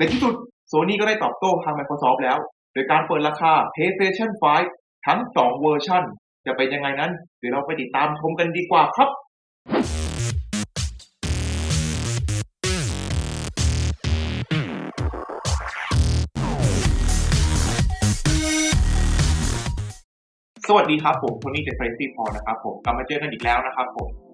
ในที่สุดโซนี่ก็ได้ตอบโต้ทาง Microsoft แล้ว โดยการเปิดราคา PlayStation 5 ทั้ง 2 เวอร์ชันจะเป็นยังไงนั้น เดี๋ยวเราไปติดตามชมกันดีกว่าครับสวัสดีครับผมโทนี่เจฟเฟรซี่พอนะครับผมกลับมาเจอกันอีกแล้วนะครับผม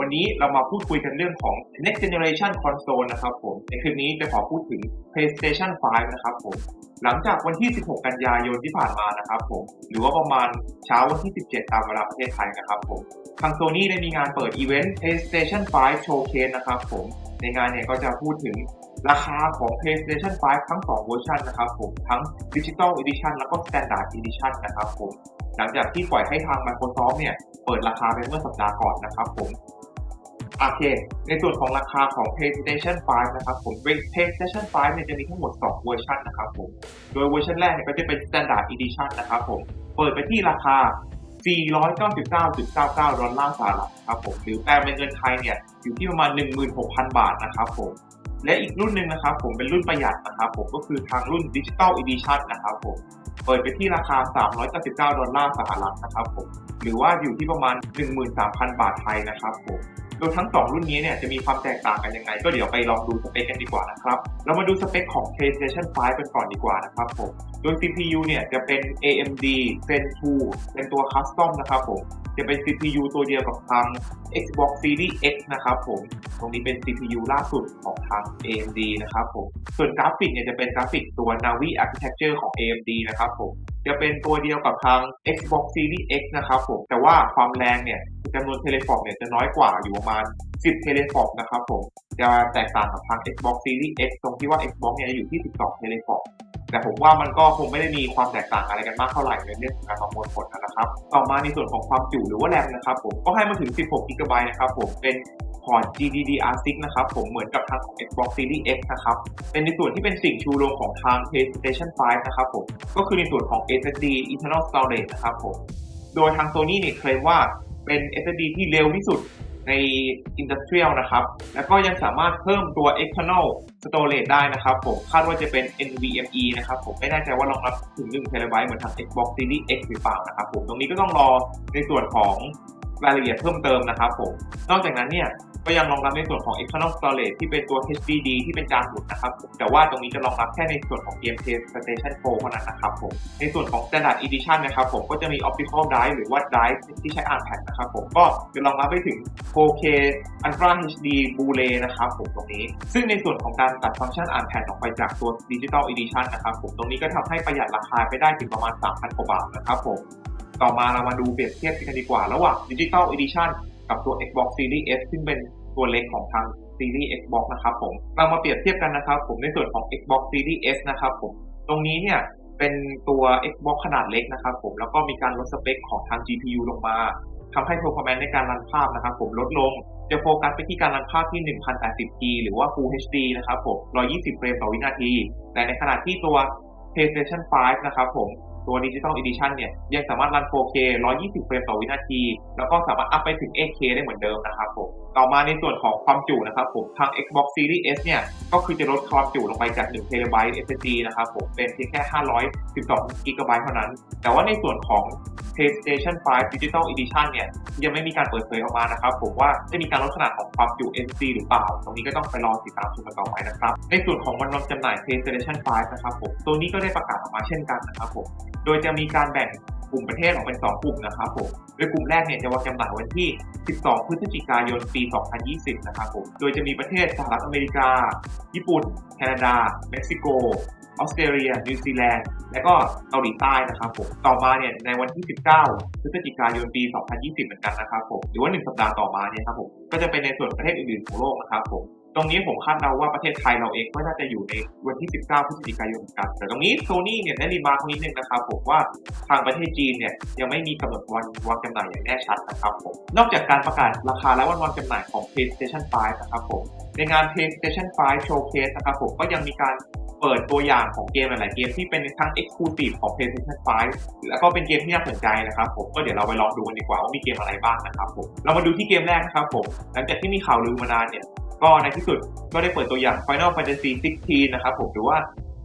วันนี้เรามาพูดคุยกันเรื่องของ next generation console นะครับผม ในคลิปนี้จะขอพูดถึง PlayStation 5 นะครับผม หลังจากวันที่ 16 กันยายนที่ผ่านมานะครับผม หรือว่าประมาณเช้าวันที่ 17 ตามเวลาประเทศไทยนะครับผม ทาง Sony ได้มีงานเปิดอีเวนต์ PlayStation 5 Showcase นะครับผม ในงานเนี่ยก็จะพูดถึงราคาของ PlayStation 5 ทั้ง 2 เวอร์ชันนะครับผม ทั้ง Digital Edition แล้วก็ Standard Edition นะครับผม หลังจากที่ปล่อยให้ทาง Microsoft เนี่ย เปิดราคาไปเมื่อสัปดาห์ก่อนนะครับผม โอเค ในส่วนของราคาของ PlayStation 5 นะครับผม PlayStation 5 เนี่ยจะมีทั้งหมด 2 เวอร์ชันนะครับผม โดยเวอร์ชันแรกเนี่ยก็จะเป็น Standard Edition นะครับผม เปิดไปที่ราคา 499.99 ดอลลาร์สหรัฐครับผม หรือแปลเป็นเงินไทยเนี่ยอยู่ที่ประมาณ 16,000 บาทนะครับผม และอีกรุ่นหนึ่งนะครับผมเป็นรุ่นประหยัดนะครับผมก็คือทางรุ่น Digital Edition นะครับผมเปิดไปที่ราคา 399 ดอลลาร์สหรัฐนะครับผมหรือว่าอยู่ที่ประมาณ 13,000 บาทไทยนะครับผมโดยทั้ง 2 รุ่นนี้เนี่ยจะมีความแตกต่างกันยังไง ก็เดี๋ยวไปลองดูสเปคกันดีกว่านะครับ เรามาดูสเปคของ PlayStation 5 กันก่อนดีกว่านะครับผมโดย CPU เนี่ยจะเป็น AMD Zen 2 เป็นตัวคัสตอมนะครับผมจะเป็น CPU ตัวเดียวกับทาง Xbox Series X นะครับผม ตรงนี้เป็น CPU ล่าสุดของทาง AMD นะครับผม ส่วนกราฟิกเนี่ยจะเป็นกราฟิกตัว Navi Architecture ของ AMD นะครับผม จะเป็นตัวเดียวกับทาง Xbox Series X นะครับผม แต่ว่าความแรงเนี่ยจำนวนเทเลฟอร์เนี่ยจะน้อยกว่าอยู่ประมาณ 10 เทเลฟอร์นะครับผม จะแตกต่างกับทาง Xbox Series X ตรงที่ว่า Xbox เนี่ยอยู่ที่ 12 เทเลฟอร์แต่ผมว่ามันก็คงไม่ได้มีความแตกต่างอะไรกันมากเท่าไหร่ในเรื่องของการประมวลผลนะครับ ต่อมาในส่วนของความจุหรือว่าแรมนะครับผมก็ให้มาถึง 16 g b นะครับผมเป็น พอร์ต GDDR6 นะครับผมเหมือนกับทางของ Xbox Series X นะครับเป็นในส่วนที่เป็นสิ่งชูโรงของทาง PlayStation 5 นะครับผมก็คือในส่วนของ SSD Internal Storage นะครับผมโดยทาง Sony เนี่ยเคลมว่าเป็น SSD ที่เร็วที่สุดใน Industrial นะครับ แล้วก็ยังสามารถเพิ่มตัว External Storage ได้นะครับผม คาดว่าจะเป็น NVMe นะครับผม ไม่แน่ใจว่ารองรับถึง1 t b เหมือนทาง Xbox Series X หรือเปล่านะครับผม ตรงนี้ก็ต้องรอในส่วนของ รายละเอียดเพิ่มเติมนะครับผม นอกจากนั้นเนี่ยก็ยังรองรับในส่วนของ external storage ที่เป็นตัว HDD ที่เป็นจานหมุนนะครับผมแต่ว่าตรงนี้จะรองรับแค่ในส่วนของ Game PlayStation 4เท่านั้นนะครับผม ในส่วนของ Standard Edition นะครับผมก็จะมี Optical Drive หรือว่า Drive ที่ใช้อ่านแผ่นนะครับผมก็จะรองรับไปถึง 4K Ultra HD Blu-ray นะครับผมตรงนี้ ซึ่งในส่วนของการตัดฟังก์ชันอ่านแผ่นออกไปจากตัว Digital Edition นะครับผมตรงนี้ก็ทำให้ประหยัดราคาไปได้ถึงประมาณ3,000กว่าบาทนะครับผม ต่อมาเรามาดูเปรียบเทียบกันดีกว่า ระหว่าง Digital Edition กับตัว Xbox Series S ซึ่งเป็นตัวเล็กของทาง Series Xbox นะครับผม เรามาเปรียบเทียบกันนะครับผมในส่วนของ Xbox Series S นะครับผม ตรงนี้เนี่ยเป็นตัว Xbox ขนาดเล็กนะครับผม แล้วก็มีการลดสเปคของทาง GPU ลงมาทำให้ performance ในการรันภาพนะครับผมลดลง จะโฟกัสไปที่การรันภาพที่ 1080p หรือว่า Full HD นะครับผม 120 เฟรมต่อวินาที แต่ในขณะที่ตัว PlayStation 5 นะครับผม ตัว Digital Edition เนี่ยยังสามารถรัน 4K 120 เฟรมต่อวินาที แล้วก็สามารถอัพไปถึง 8K ได้เหมือนเดิมนะครับผมต่อมาในส่วนของความจุนะครับผมทาง Xbox Series S เนี่ยก็คือจะลดความจุลงไปจาก1 TB SSD นะครับผมเป็นเพียงแค่ 512 GB เท่านั้น แต่ว่าในส่วนของ PlayStation 5 Digital Edition เนี่ยยังไม่มีการเปิดเผยออกมานะครับผมว่าจะมีการลดขนาดของความจุ SSD หรือเปล่า ตรงนี้ก็ต้องไปรอติดตามชมกันต่อไปนะครับในส่วนของวันวางจำหน่าย PlayStation 5 นะครับผมตัวนี้ก็ได้ประกาศออกมาเช่นกันนะครับผม โดยจะมีการแบ่งกลุ่มประเทศออกเป็น 2 กลุ่มนะครับผม โดยกลุ่มแรกเนี่ยจะวางจำหน่ายวันที่ 12 พฤศจิกายน ปี 2020 นะครับผม โดยจะมีประเทศสหรัฐอเมริกา ญี่ปุ่น แคนาดา เม็กซิโก ออสเตรเลีย นิวซีแลนด์ และก็เกาหลีใต้นะครับผม ต่อมาเนี่ยในวันที่ 19 พฤศจิกายน ปี 2020 เหมือนกันนะครับผม หรือว่า 1 สัปดาห์ต่อมาเนี่ยครับผม ก็จะเป็นในส่วนประเทศอื่นๆของโลกนะครับผม ตรงนี้ผมคาดเดาว่าประเทศไทยเราเองก็น่าจะอยู่ในวันที่ 19 พฤศจิกายนกัน แต่ตรงนี้โซนี่เนี่ยได้รีมาร์คนิดนึงนะครับผมว่าทางประเทศจีนเนี่ยยังไม่มีกำหนดวันวางจำหน่ายอย่างแน่ชัดนะครับผม นอกจากการประกาศราคาและวันวางจำหน่ายของ PlayStation 5 นะครับผม ในงาน PlayStation 5 Showcase นะครับผมก็ยังมีการเปิดตัวอย่างของเกมหลาย ๆ เกมที่เป็นทั้ง Exclusive ของ PlayStation 5 แล้วก็เป็นเกมที่น่าสนใจนะครับผมก็เดี๋ยวเราไปลองดูกันดีกว่าว่ามีเกมอะไรบ้างนะครับผมเรามาดูที่เกมแรกนะครับผมหลังจากที่มีข่าวลือมานานเนี่ย ก็ในที่สุดก็ได้เปิดตัวอย่าง Final Fantasy 16 นะครับผมหรือว่า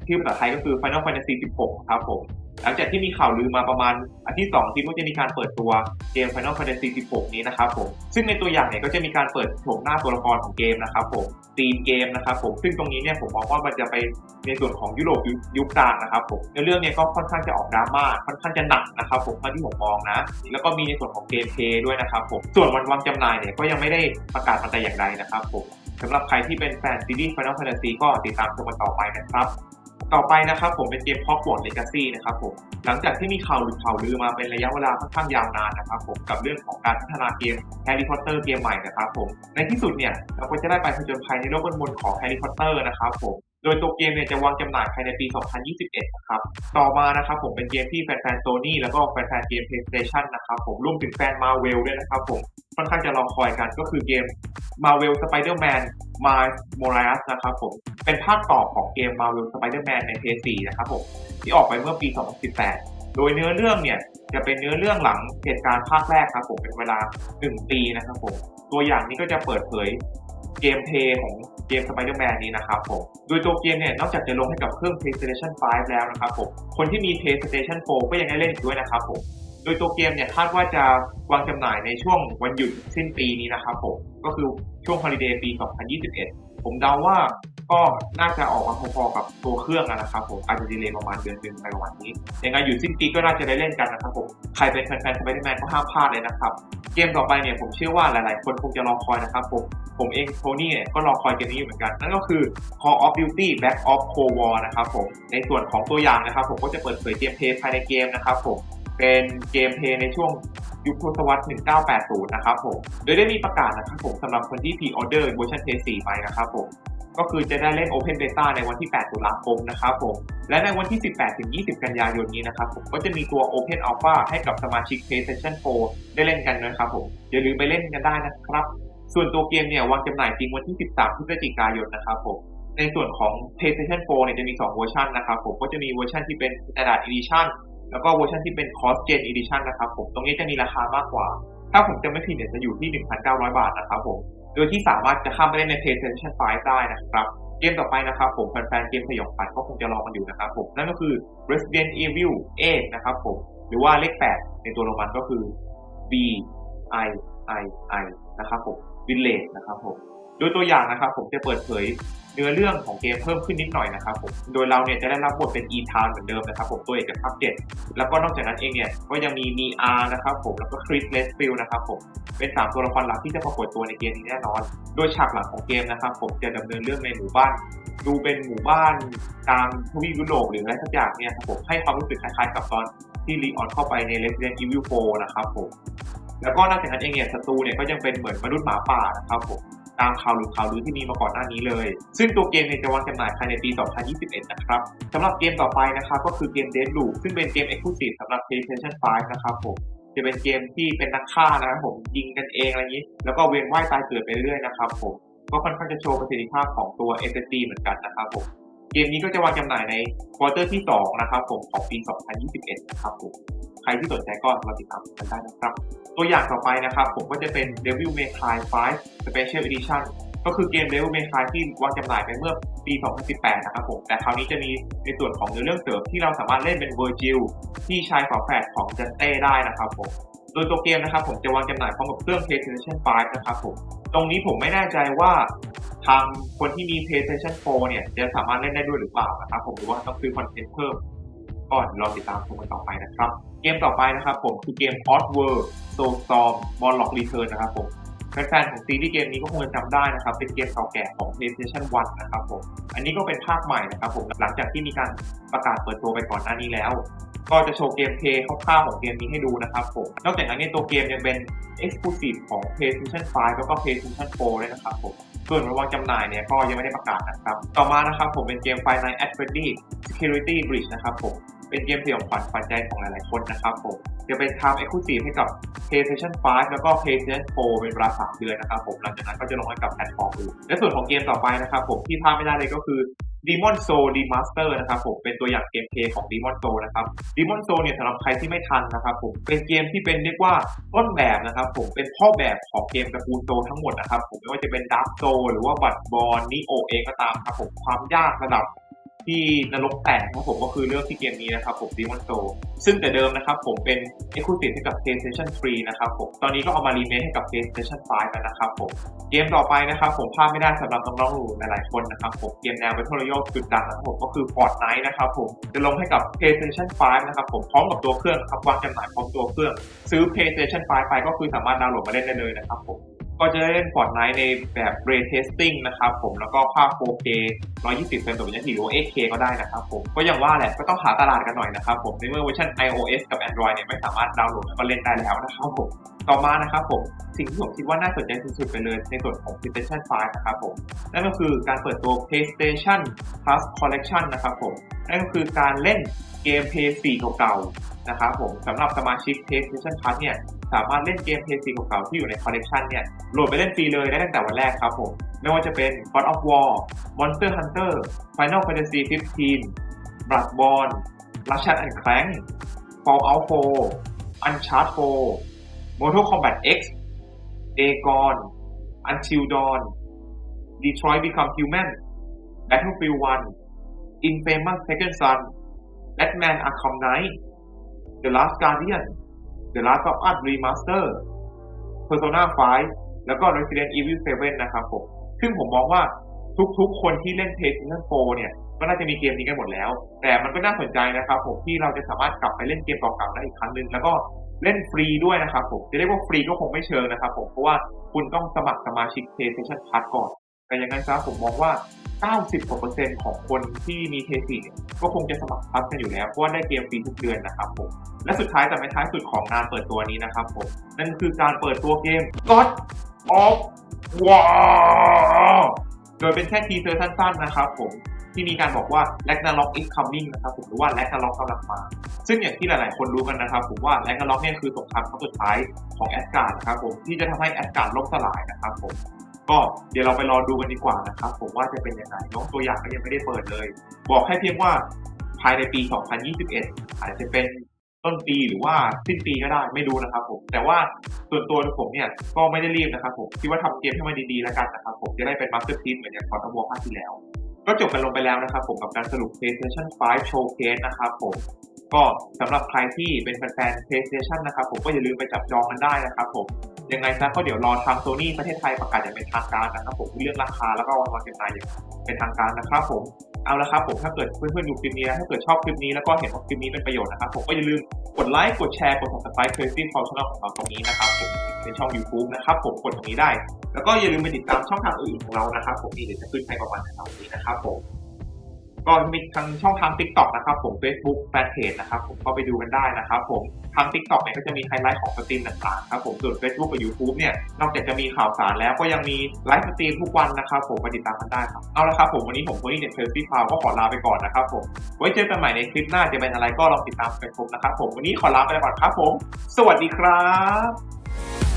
ชื่อภาษาไทยก็คือ Final Fantasy 16 ครับผมหลังจากที่มีข่าวลือมาประมาณอาทิตย์สองทิตย์ว่าจะมีการเปิดตัวเกม Final Fantasy 16 นี้นะครับผม ซึ่งในตัวอย่างเนี่ยก็จะมีการเปิดโฉมหน้าตัวละครของเกมนะครับผมธีมเกมนะครับผม ซึ่งตรงนี้เนี่ยผมมองว่ามันจะไปในส่วนของยุโรปยุคกลางนะครับผมในเรื่องเนี่ยก็ค่อนข้างจะออกดราม่าค่อนข้างจะหนักนะครับผมเท่าที่ผมมองนะ แล้วก็มีในส่วนของเกมเพย์ด้วยนะครับผม ส่วนวันวางจำหน่ายเนี่ยก็ยังไม่ได้ประกาศมาแต่อย่างใดนะครับผม สำหรับใครที่เป็นแฟนซีรีส์ Final Fantasy ก็ติดตามชมกันต่อไปนะครับ ต่อไปนะครับผมเป็นเกม Hogwarts Legacy นะครับผมหลังจากที่มีข่าวหรือข่าวลือมาเป็นระยะเวลาค่อนข้างยาวนานนะครับผมกับเรื่องของการพัฒนาเกม Harry Potter เกมใหม่นะครับผมในที่สุดเนี่ยเราก็จะได้ไปผจญภัยในโลกมนต์ของ Harry Potter นะครับผมโดยตัวเกมเนี่ยจะวางจำหน่ายภายในปี 2021 นะครับ ต่อมานะครับผมเป็นเกมที่แฟนๆโซนี่แล้วก็แฟนๆเกม PlayStation นะครับผมรวมถึงแฟน Marvel ด้วยนะครับผมค่อนข้างจะรอคอยกันก็คือเกม Marvel Spider-Man Miles Morales นะครับผม เป็นภาคต่อของเกม Marvel Spider-Man ใน PS4 นะครับผม ที่ออกไปเมื่อปี 2018 โดยเนื้อเรื่องเนี่ย จะเป็นเนื้อเรื่องหลังเหตุการณ์ภาคแรกครับผมเป็นเวลา 1 ปีนะครับผม ตัวอย่างนี้ก็จะเปิดเผยเกมเพย์ของเกม Spider-Man นี้นะครับผม โดยตัวเกมเนี่ยนอกจากจะลงให้กับเครื่อง PlayStation 5 แล้วนะครับผม คนที่มี PlayStation 4 ก็ยังได้เล่นด้วยนะครับผม โดยตัวเกมเนี่ยคาดว่าจะวางจำหน่ายในช่วงวันหยุดสิ้นปีนี้นะครับผม ก็คือช่วงฮอลิเดย์ปี 2021 ผมเดาว่าก็น่าจะออกมาพอๆกับตัวเครื่องนะครับผมอาจจะดีเลย์ประมาณเดือนหนึ่งในประมานี้ยังไงอยู่สิ้นปีก็น่าจะได้เล่นกันนะครับผมใครเป็นแฟนๆสไปเดอร์แมนก็ห้ามพลาดเลยนะครับ เกมต่อไปเนี่ยผมเชื่อว่าหลายๆ คนคงจะรอคอยนะครับผมผมเองโทนี่เนี่ยก็รอคอยเกมนี้อยู่เหมือนกัน นั่นก็คือ Call of Duty Black Ops Cold War นะครับผมในส่วนของตัวอย่างนะครับผมก็จะเปิดเผยเกมเพลย์ภายในเกมนะครับผม เป็นเกมเพลย์ในช่วงยุคทศวรรษ 1980 นะครับผม โดยได้มีประกาศนะครับผมสำหรับคนที่พรีออเดอร์เวอร์ชัน PS4 ไปนะครับผม ก็คือจะได้เล่น Open Beta ในวันที่ 8 ตุลาคมนะครับผม และในวันที่ 18 ถึง 20 กันยายนนี้นะครับผม ก็จะมีตัว Open Alpha ให้กับสมาชิก PlayStation 4 ได้เล่นกันนะครับผม อย่าลืมไปเล่นกันได้นะครับ ส่วนตัวเกมเนี่ยวางจำหน่ายจริงวันที่ 13 พฤศจิกายนนะครับผมในส่วนของ PlayStation 4 เนี่ยจะมี 2 เวอร์ชันนะครับผมก็จะมีเวอร์ชันที่เป็น Standard Edition แล้วก็เวอร์ชันที่เป็น Cross Gen Edition นะครับผม ตรงนี้จะมีราคามากกว่า ถ้าผมจะไม่ผิดเนี่ยจะอยู่ที่ 1,900 บาทนะครับผม โดยที่สามารถจะข้ามไปเล่นใน PlayStation 5 ได้นะครับ เกมต่อไปนะครับผม แฟนๆ เกมสยองขวัญก็คงจะรอกันอยู่นะครับผม นั่นก็คือ Resident Evil 8 นะครับผม หรือว่าเลข 8 ในตัวโรมันก็คือ B I I I นะครับผม Village นะครับผม โดยตัวอย่างนะครับผมจะเปิดเผยเนื้อเรื่องของเกมเพิ่มขึ้นนิดหน่อยนะครับผมโดยเราเนี่ยจะได้รับบทเป็นอีธานเหมือนเดิมนะครับผมตัวเอกจากภาคเจ็ดแล้วก็นอกจากนั้นเองเนี่ยก็ยังมีมีอาร์นะครับผมแล้วก็คริสเลสฟิลนะครับผมเป็นสามตัวละครหลักที่จะปรากฏตัวในเกมนี้แน่นอน โดยฉากหลังของเกมนะครับผมจะดำเนินเรื่องในหมู่บ้าน ดูเป็นหมู่บ้านกลางทวีปยุโรปหรืออะไรสักอย่างเนี่ยครับผมให้ความรู้สึกคล้ายๆกับตอนที่ลีออนเข้าไปใน Resident Evil 4นะครับผมแล้วก็นอกจากนั้นเองเนี่ยศัตรูเนี่ยก็ยังเป็นเหมือนมนุษย์หมาป่านะครับผม ตามข่าวหรือข่าวลือที่มีมาก่อนหน้านี้เลย ซึ่งตัวเกมเนี่ยจะวางจำหน่ายภายในปี 2021 นะครับสำหรับเกมต่อไปนะครับก็คือเกม Deadloop ซึ่งเป็นเกม Exclusive สำหรับ PlayStation 5 นะครับผมจะเป็นเกมที่เป็นนักฆ่านะครับผมยิงกันเองอะไรอย่างนี้ แล้วก็เวียนว่ายตายเกิดไปเรื่อยนะครับผมก็ค่อนข้างจะโชว์ประสิทธิภาพของตัว SSD เหมือนกันนะครับผมเกมนี้ก็จะวางจำหน่ายในควอเตอร์ที่ 2 นะครับผมของปี 2021 นะครับผมใครที่สนใจก็มาติดตามกันได้นะครับ ตัวอย่างต่อไปนะครับ ผมก็จะเป็น Devil May Cry 5 Special Edition ก็คือเกม Devil May Cry ที่วางจำหน่ายไปเมื่อปี 2018 นะครับผม แต่คราวนี้จะมีในส่วนของเนื้อเรื่องเสริมที่เราสามารถเล่นเป็น Virgil ที่ชายฝาแฝดของจันเต้ได้นะครับผม โดยตัวเกมนะครับผมจะวางจำหน่ายพร้อมกับเครื่อง PlayStation 5 นะครับผม ตรงนี้ผมไม่แน่ใจว่าทางคนที่มี PlayStation 4 เนี่ยจะสามารถเล่นได้ด้วยหรือเปล่านะครับผมหรือว่าต้องซื้อคอนเทนต์เพิ่ม ก็เดี๋ยวรอติดตามชมกันต่อไปนะครับ เกมต่อไปนะครับผมคือเกม Oddworld Soulstorm Monlock Return นะครับผมแฟนๆของซีรีส์เกมนี้ก็คงจะจำได้นะครับ เป็นเกมเก่าแก่ของ PlayStation 1 นะครับผม อันนี้ก็เป็นภาคใหม่นะครับผม หลังจากที่มีการประกาศเปิดตัวไปก่อนหน้านี้แล้ว ก็จะโชว์เกมเพลย์คร่าวๆของเกมนี้ให้ดูนะครับผม นอกจากนั้นเนี่ยตัวเกมยังเป็น Exclusive ของ PlayStation 5 แล้วก็ PlayStation 4ด้วยนะครับผม ส่วนวันวางจำหน่ายเนี่ยก็ยังไม่ได้ประกาศนะครับ ต่อมานะครับผมเป็นเกม Five Nights at Freddy's Security Breach นะครับผม เป็นเกมเพลย์ของขวัญขวัญใจของหลายๆคนนะครับผมจะเป็น Time Exclusive ให้กับ PlayStation 5 แล้วก็ PlayStation 4 เป็นเวลา 3 เดือนนะครับผมหลังจากนั้นก็จะลงให้กับแพลตฟอร์มอื่นและส่วนของเกมต่อไปนะครับผมที่พลาดไม่ได้เลยก็คือ Demon Soul Remaster นะครับผมเป็นตัวอย่างเกมเพลย์ของ Demon Soul นะครับ Demon Soul เนี่ยสำหรับใครที่ไม่ทันนะครับผมเป็นเกมที่เป็นเรียกว่าต้นแบบนะครับผมเป็นพ่อแบบของเกมตระกูลโซทั้งหมดนะครับผมไม่ว่าจะเป็น Dark Soul หรือว่า Bloodborne Nioh เองก็ตามครับผมความยากระดับ ที่นรกแตกนะครับผมก็คือเรื่องที่เกมนี้นะครับผม Demon Soul ซึ่งแต่เดิมนะครับผมเป็น Exclusive ให้กับ PlayStation 3 นะครับผม ตอนนี้ก็เอามารีเมคให้กับ PlayStation 5 แล้วนะครับผม เกมต่อไปนะครับผมพลาดไม่ได้สำหรับน้องๆหนูหลายๆคนนะครับผม เกมแนว Battle Royale สุดดังนะครับผมก็คือ Fortnite นะครับผม จะลงให้กับ PlayStation 5 นะครับผม พร้อมกับตัวเครื่องครับวางจำหน่ายพร้อมตัวเครื่อง ซื้อ PlayStation 5 ไปก็คือสามารถดาวน์โหลดมาเล่นได้เลยนะครับผม ก็จะได้เล่น Fortnite ในแบบ Ray Testing นะครับผมแล้วก็ภาพ 4K 120เฟรมต่อวินาทีหรือ 8K ก็ได้นะครับผมก็อย่างว่าแหละก็ต้องหาตลาดกันหน่อยนะครับผมในเมื่อเวอร์ชัน iOS กับ Android เนี่ยไม่สามารถดาวน์โหลดแล้วก็เล่นได้แล้วนะครับผมต่อมานะครับผมสิ่งที่ผมคิดว่าน่าสนใจสุดๆไปเลยในส่วนของ PlayStation 5 นะครับผมนั่นก็คือการเปิดตัว PlayStation Plus Collection นะครับผมนั่นก็คือการเล่นเกม PS4 เก่าๆนะครับผมสำหรับสมาชิก PlayStation Plus เนี่ย สามารถเล่นเกม PS4 เก่าๆที่อยู่ในคอลเลกชันเนี่ยโหลดไปเล่นฟรีเลยได้ตั้งแต่วันแรกครับผมไม่ว่าจะเป็น God of War Monster Hunter Final Fantasy 15 Bloodborne Ratchet and Clank Fallout 4 Uncharted 4 Mortal Kombat X Dagon Until Dawn Detroit Become Human Battlefield 1 Infamous Second Son Batman Arkham Knight The Last Guardian The Last of Us Remaster Persona 5 แล้วก็ Resident Evil 7 นะครับผม ซึ่งผมมองว่าทุกๆ คนที่เล่น PlayStation 4 เนี่ย ก็น่าจะมีเกมนี้กันหมดแล้ว แต่มันก็น่าสนใจนะครับผมที่เราจะสามารถกลับไปเล่นเกมเก่าๆได้อีกครั้งหนึ่งแล้วก็เล่นฟรีด้วยนะครับผม จะเรียกว่าฟรีก็คงไม่เชิงนะครับผม เพราะว่าคุณต้องสมัครสมาชิก PlayStation Plus ก่อน แต่อยังไงซะผมมองว่า 90กว่าเปอร์เซ็นต์ของคนที่มี PS4 เนี่ยก็คงจะสมัคร Plus กันอยู่แล้ว เพราะว่าได้เกมฟรีทุกเดือนนะครับผม และสุดท้ายแต่ไม่ท้ายสุดของงานเปิดตัวนี้นะครับผม นั่นคือการเปิดตัวเกม God of War โดยเป็นแค่ทีเซอร์สั้นๆนะครับผมที่มีการบอกว่า Ragnarok is coming นะครับผมหรือว่า Ragnarok กำลังมา ซึ่งอย่างที่หลาย ๆ คนรู้กันนะครับผมว่า Ragnarok เนี่ยคือสงครามครั้งสุดท้ายของแอสการ์ดนะครับผมที่จะทำให้แอสการ์ดล่มสลายนะครับผม ก็เดี๋ยวเราไปรอดูกันดีกว่านะครับ ผมว่าจะเป็นยังไงน้องตัวอย่างก็ยังไม่ได้เปิดเลย บอกแค่เพียงว่าภายในปี 2021 อาจจะเป็นต้นปีหรือว่าสิ้นปีก็ได้ไม่รู้นะครับผม แต่ว่าส่วนตัวผมเนี่ยก็ไม่ได้รีบนะครับผมคิดว่าทำเกมให้มันดีๆแล้วกันนะครับผมจะได้เป็นมาสเตอร์พีซเหมือนอย่างคอร์ตวอร์ภาคที่แล้ว ก็จบกันลงไปแล้วนะครับผมกับการสรุป PlayStation 5 Showcase นะครับผมก็สำหรับใครที่เป็นแฟนๆ PlayStation นะครับผมก็อย่าลืมไปจับจองกันได้นะครับผม ยังไงซะก็เดี๋ยวรอทางโซนี่ประเทศไทยประกาศอย่างเป็นทางการนะครับผมเรื่องราคาแล้วก็วันวางจำหน่ายอย่างเป็นทางการนะครับผมเอาละครับผมถ้าเกิดเพื่อนๆดูคลิปนี้นะถ้าเกิดชอบคลิปนี้แล้วก็เห็นว่าคลิปนี้เป็นประโยชน์นะครับผมก็อย่าลืมกดไลค์กดแชร์กด subscribe Crazy f o u Channel ของเราตรงนี้นะครับผมเป็นช่อง YouTube นะครับผมกดตรงนี้ได้ แล้วก็อย่าลืมไปติดตามช่องทางอื่นของเรานะครับผมนี่เดี๋ยวจะขึ้นให้ประมาณแถวนี้นะครับผม ก็มีทางช่องทาง TikTok นะครับผม Facebook Fanpage นะครับผมก็ไปดูกันได้นะครับผมทาง TikTok เนี่ยก็จะมีไฮไลท์ของสตรีมต่างๆครับผมส่วน Facebook กับ YouTube เนี่ยนอกจากจะมีข่าวสารแล้วก็ยังมีไลฟ์สตรีมทุกวันนะครับผมไปติดตามกันได้ครับเอาละครับผมวันนี้ผมโทนี่เด็ดเทลซี่พาวก็ขอลาไปก่อนนะครับผมไว้เจอกันใหม่ในคลิปหน้าจะเป็นอะไรก็ลองติดตามกันชมนะครับผมวันนี้ขอลาไปก่อนครับผม สวัสดีครับ